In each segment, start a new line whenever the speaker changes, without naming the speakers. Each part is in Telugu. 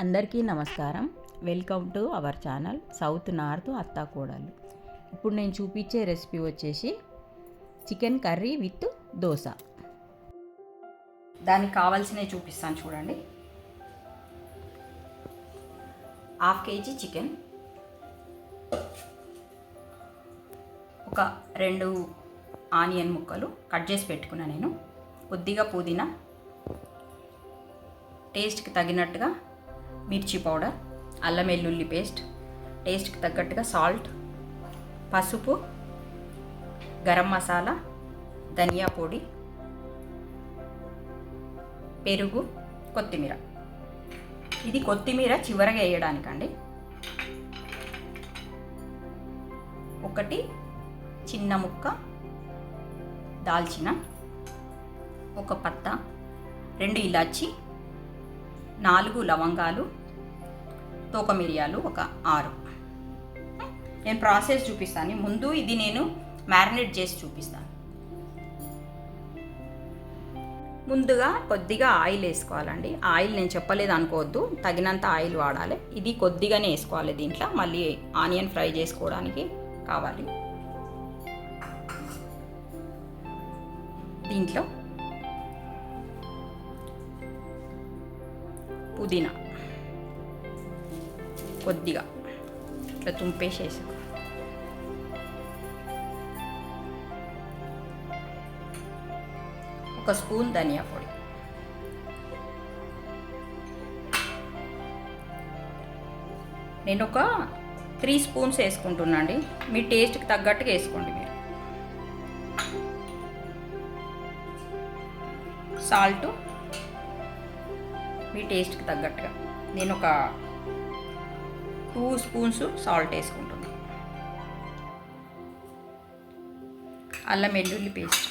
అందరికీ నమస్కారం. Welcome to our channel south north అత్తా కోడలు. ఇప్పుడు నేను చూపించే రెసిపీ వచ్చేసి చికెన్ కర్రీ విత్ దోశ. దానికి కావాల్సినవి చూపిస్తాను చూడండి. Half kg chicken. ఒక రెండు ఆనియన్ ముక్కలు కట్ చేసి పెట్టుకున్నా నేను. కొద్దిగా పుదీనా. టేస్ట్కి తగినట్టుగా మిర్చి పౌడర్ అల్లం వెల్లుల్లి పేస్ట్ టేస్ట్కి తగ్గట్టుగా సాల్ట్ పసుపు గరం మసాలా ధనియా పొడి పెరుగు కొత్తిమీర. ఇది కొత్తిమీర చివరగా వేయడానికండి. ఒకటి చిన్న ముక్క దాల్చిన ఒక పత్త రెండు ఇలాచి నాలుగు లవంగాలు తోక మిరియాలు ఒక ఆరు. నేను ప్రాసెస్ చూపిస్తాను. ముందు ఇది నేను మ్యారినేట్ చేసి చూపిస్తాను. ముందుగా కొద్దిగా ఆయిల్ వేసుకోవాలండి. ఆయిల్ నేను చెప్పలేదు అనుకోవద్దు. తగినంత ఆయిల్ వాడాలి. ఇది కొద్దిగానే వేసుకోవాలి దీంట్లో. మళ్ళీ ఆనియన్ ఫ్రై చేసుకోవడానికి కావాలి. దీంట్లో పుదీనా. కొద్దిగా. ఇట్లా తుంపేసేసి. ఒక స్పూన్ ధనియా పొడి. నేను ఒక త్రీ స్పూన్స్ వేసుకుంటున్నా అండి. మీ టేస్ట్కి తగ్గట్టుగా వేసుకోండి మీరు. సాల్ట్ మీ టేస్ట్కి తగ్గట్టుగా. నేను ఒక టూ స్పూన్స్ సాల్ట్ వేసుకుంటున్నాను అల్లం వెల్లుల్లి పేస్ట్.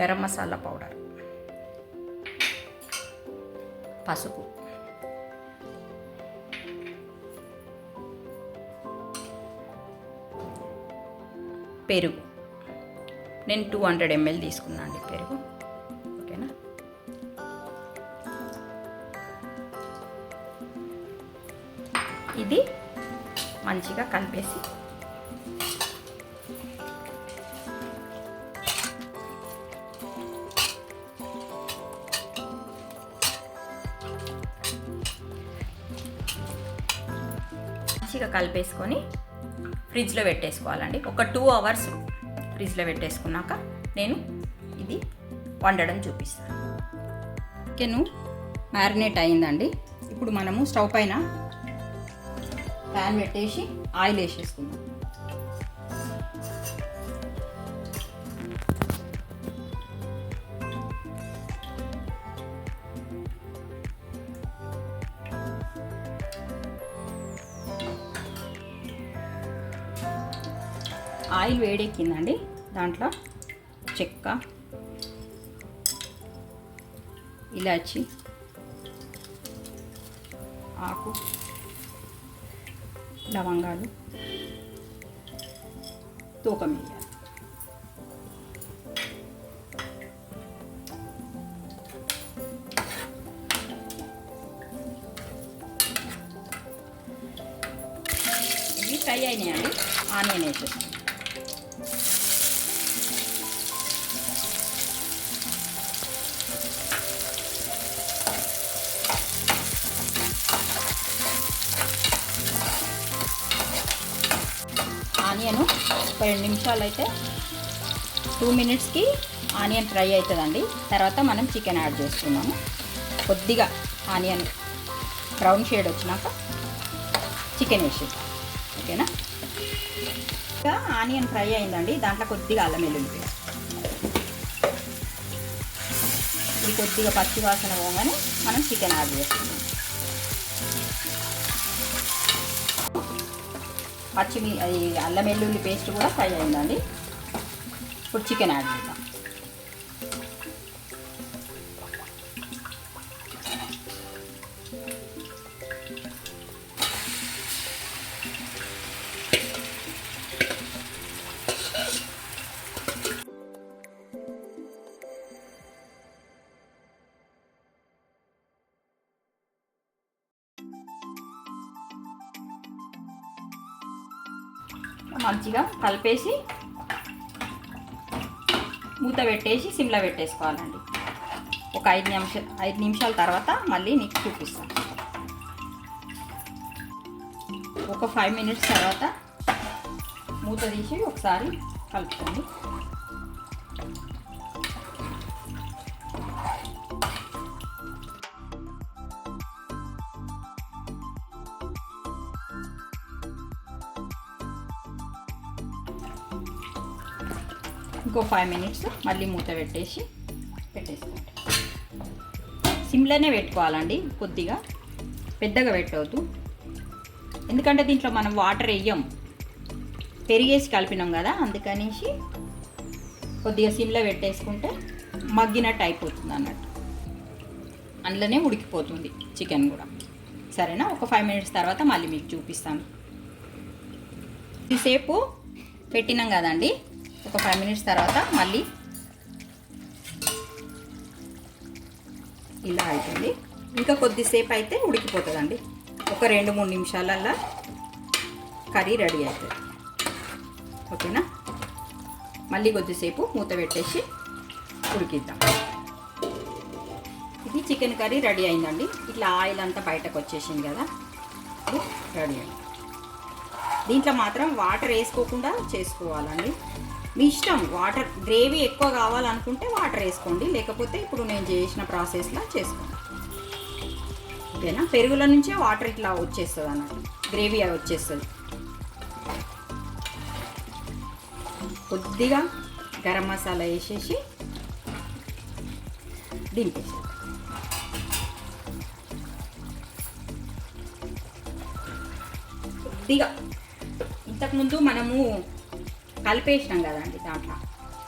గరం మసాలా పౌడర్. పసుపు. పెరుగు. నేను టూ హండ్రెడ్ ఎంఎల్ తీసుకున్నాను అండి పెరుగు. ఓకేనా? ఇది మంచిగా కలిపేసి మంచిగా కలిపేసుకొని ఫ్రిడ్జ్లో పెట్టేసుకోవాలండి. ఒక టూ అవర్స్ ఫ్రిడ్జ్లో పెట్టేసుకున్నాక నేను ఇది వండడం చూపిస్తాను. చికెను మ్యారినేట్ అయిందండి. ఇప్పుడు మనము స్టవ్ పైన ప్యాన్ పెట్టేసి ఆయిల్ వేసేసుకుందాం. ఆయిల్ వేడెక్కిందండి. దాంట్లో చెక్క ఇలాచి ఆకు లవంగాలు తూకం వేయాలి ఇవి ఫ్రై అయినాయండి. ఆనియన్ వేసేస్తాం ఆనియన్ ఒక రెండు నిమిషాలు అయితే టూ మినిట్స్కి ఆనియన్ ఫ్రై అవుతుందండి. తర్వాత మనం చికెన్ యాడ్ చేసుకున్నాము. కొద్దిగా ఆనియన్ బ్రౌన్ షేడ్ వచ్చినాక చికెన్ వేసి ఓకేనా? ఇంకా ఆనియన్ ఫ్రై అయిందండి. దాంట్లో కొద్దిగా అల్లం వెల్లుల్లి పేస్ట్. ఇది కొద్దిగా పచ్చి వాసన పోగానే మనం చికెన్ యాడ్ చేసుకున్నాం పచ్చిమి అది అల్లం వెల్లుల్లి పేస్ట్ కూడా ఫ్రై అయిందండి. ఇప్పుడు చికెన్ యాడ్ చేద్దాం. మంచిగా కలిపేసి మూత పెట్టేసి సిమ్లో పెట్టేసుకోవాలండి. ఒక ఐదు నిమిషాలు ఐదు నిమిషాల తర్వాత మళ్ళీ నీకు చూపిస్తాను ఒక ఫైవ్ మినిట్స్ తర్వాత మూత తీసి ఒకసారి కలుపుకోండి. ఇంకో ఫైవ్ మినిట్స్ మళ్ళీ మూత పెట్టేసి పెట్టేసుకోండి. సిమ్లోనే పెట్టుకోవాలండి కొద్దిగా. పెద్దగా పెట్టవద్దు. ఎందుకంటే దీంట్లో మనం వాటర్ వేయం. పెరిగేసి కలిపినాం కదా అందుకనేసి కొద్దిగా సిమ్లో పెట్టేసుకుంటే మగ్గినట్టు అయిపోతుంది అన్నట్టు. అందులోనే ఉడికిపోతుంది చికెన్ కూడా. సరేనా? ఒక ఫైవ్ మినిట్స్ తర్వాత మళ్ళీ మీకు చూపిస్తాను. సేపు పెట్టినాం కదండి ఒక ఫైవ్ మినిట్స్ తర్వాత మళ్ళీ ఇలా అవుతుంది ఇంకా కొద్దిసేపు అయితే ఉడికిపోతుందండి. ఒక రెండు మూడు నిమిషాలల్లో కర్రీ రెడీ అవుతుంది ఓకేనా? మళ్ళీ కొద్దిసేపు మూత పెట్టేసి ఉడికిద్దాం. ఇది చికెన్ కర్రీ రెడీ అయిందండి. ఇట్లా ఆయిల్ అంతా బయటకు వచ్చేసింది కదా. ఇది రెడీ అయింది. దీంట్లో మాత్రం వాటర్ వేసుకోకుండా చేసుకోవాలండి. మీ ఇష్టం. వాటర్ గ్రేవీ ఎక్కువ కావాలనుకుంటే వాటర్ వేసుకోండి. లేకపోతే ఇప్పుడు నేను చేసిన ప్రాసెస్లో చేసుకోండి. ఓకేనా? పెరుగుల నుంచే వాటర్ ఇట్లా వచ్చేస్తుంది అన్నట్టు. గ్రేవీ అవి వచ్చేస్తుంది. కొద్దిగా గరం మసాలా వేసేసి దింపేసి కొద్దిగా. ఇంతకుముందు మనము కలిపేసినాం కదండి దాంట్లో.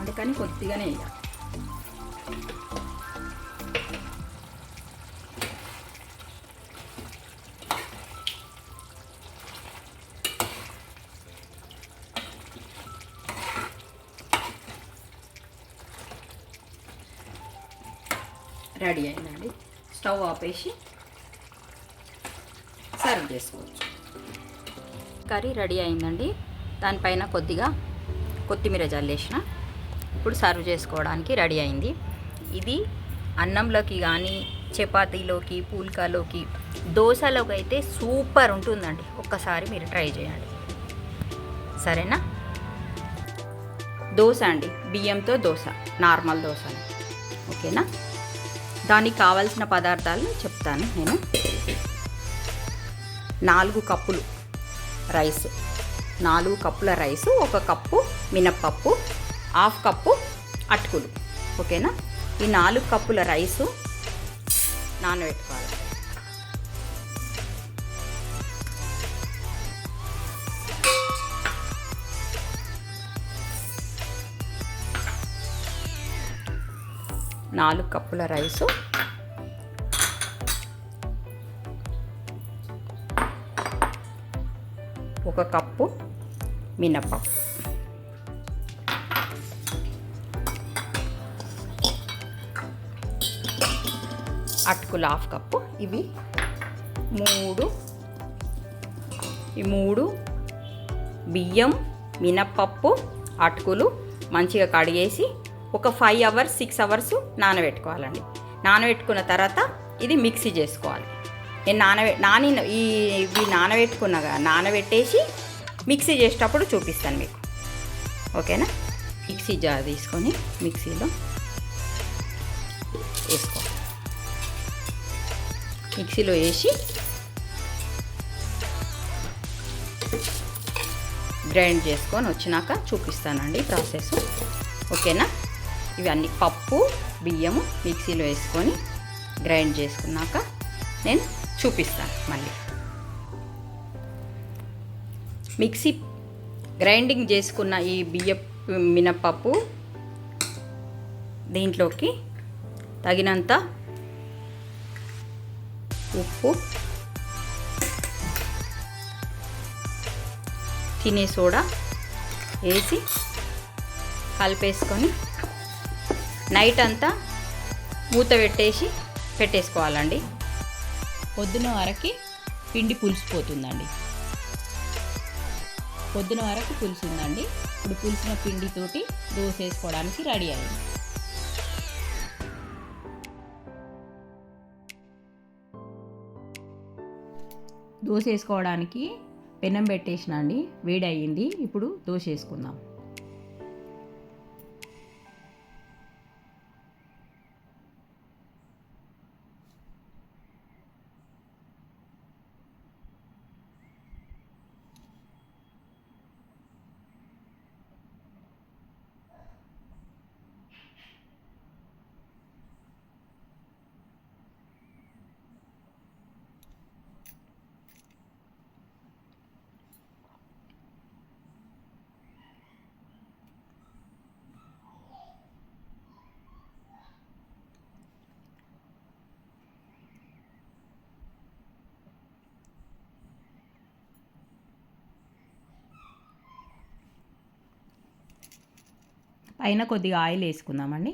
అందుకని కొద్దిగానే వేయాలి రెడీ అయిందండి. స్టవ్ ఆపేసి సర్వ్ చేసుకోవచ్చు. కర్రీ రెడీ అయిందండి. దానిపైన కొద్దిగా కొత్తిమీర జల్లేసిన. ఇప్పుడు సర్వ్ చేసుకోవడానికి రెడీ అయింది. ఇది అన్నంలోకి కానీ చపాతీలోకి పూల్కాలోకి దోశలోకి అయితే సూపర్ ఉంటుందండి. ఒక్కసారి మీరు ట్రై చేయండి. సరేనా? దోశ అండి. బియ్యంతో దోశ. నార్మల్ దోశ ఓకేనా? దానికి కావాల్సిన పదార్థాలు చెప్తాను నేను. నాలుగు కప్పులు రైస్. నాలుగు కప్పుల రైసు ఒక కప్పు మినప్పప్పు హాఫ్ కప్పు అటుకులు. ఓకేనా? ఈ నాలుగు కప్పుల రైసు నానబెట్టుకోవాలి. నాలుగు కప్పుల రైసు ఒక కప్పు మినపప్పు అటుకులు హాఫ్ కప్పు. ఇవి మూడు ఈ మూడు బియ్యం మినప్పప్పు అటుకులు మంచిగా కడిగేసి ఒక ఫైవ్ అవర్స్ సిక్స్ అవర్స్ నానబెట్టుకోవాలండి. నానబెట్టుకున్న తర్వాత ఇది మిక్సీ చేసుకోవాలి. నేను నానబె నాని ఈ ఇవి నానబెట్టుకున్నగా నానబెట్టేసి మిక్సీ చేసేటప్పుడు చూపిస్తాను మీకు. ఓకేనా? మిక్సీ జార్ తీసుకొని మిక్సీలో వేసుకో. మిక్సీలో వేసి గ్రైండ్ చేసుకొని వచ్చినాక చూపిస్తానండి ప్రాసెస్. ఓకేనా? ఇవన్నీ పప్పు బియ్యము మిక్సీలో వేసుకొని గ్రైండ్ చేసుకున్నాక నేను చూపిస్తాను మళ్ళీ. మిక్సీ గ్రైండింగ్ చేసుకున్న ఈ బియ్య మినపప్పు దీంట్లోకి తగినంత ఉప్పు తినే సోడా వేసి కలిపేసుకొని నైట్ అంతా మూత పెట్టేసి పెట్టేసుకోవాలండి. పొద్దున వరకు పిండి పులిసిపోతుందండి పొద్దున వరకు పులిసిందండి. ఇప్పుడు పులిసిన పిండితోటి దోశ వేసుకోవడానికి రెడీ అయింది దోశ వేసుకోవడానికి పెనం పెట్టేసిన అండి వేడి అయ్యింది ఇప్పుడు దోశ వేసుకుందాం. అయినా కొద్దిగా ఆయిల్ వేసుకుందామండి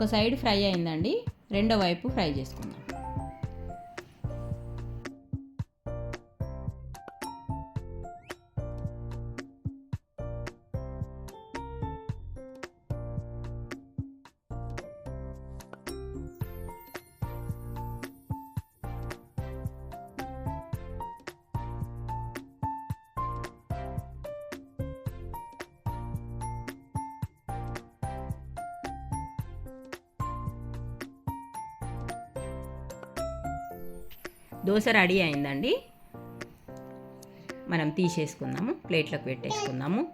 ఒక సైడ్ ఫ్రై అయిందండి. రెండో వైపు ఫ్రై చేసుకుందాం. దోశ రెడీ అయిందండి. మనం తీసేసుకుందాము ప్లేట్లోకి పెట్టేసుకుందాము.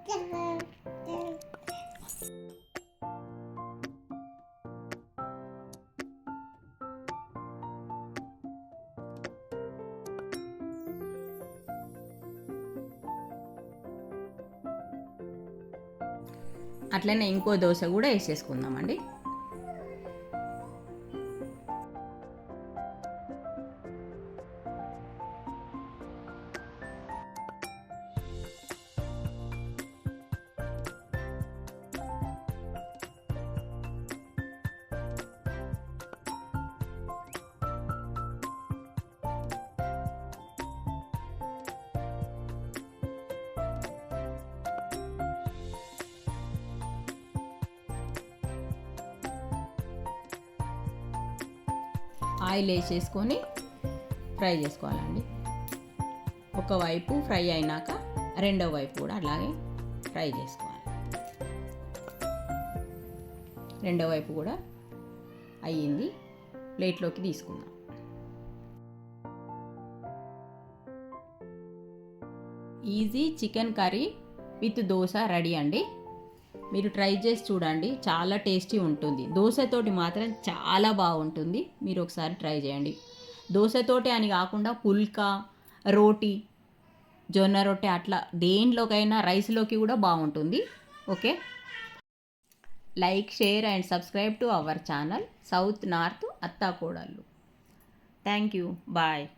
అట్లనే ఇంకో దోశ కూడా వేసేసుకుందామండి. ఆయిల్ వేసేసుకొని ఫ్రై చేసుకోవాలండి. ఒకవైపు ఫ్రై అయినాక రెండో వైపు కూడా అలాగే ఫ్రై చేసుకోవాలి. రెండో వైపు కూడా అయ్యింది. ప్లేట్లోకి తీసుకుందాం. Easy chicken curry with dosa ready అండి. మీరు ట్రై చేసి చూడండి. చాలా టేస్టీ ఉంటుంది. దోశతోటి మాత్రం చాలా బాగుంటుంది. మీరు ఒకసారి ట్రై చేయండి. దోశతోటి అని కాకుండా పుల్కా రోటీ జొన్న రొట్టె అట్లా దేంట్లోకైనా రైస్లోకి కూడా బాగుంటుంది. Okay? Like share and subscribe to our channel south north అత్తాకోడళ్ళు. Thank you. Bye.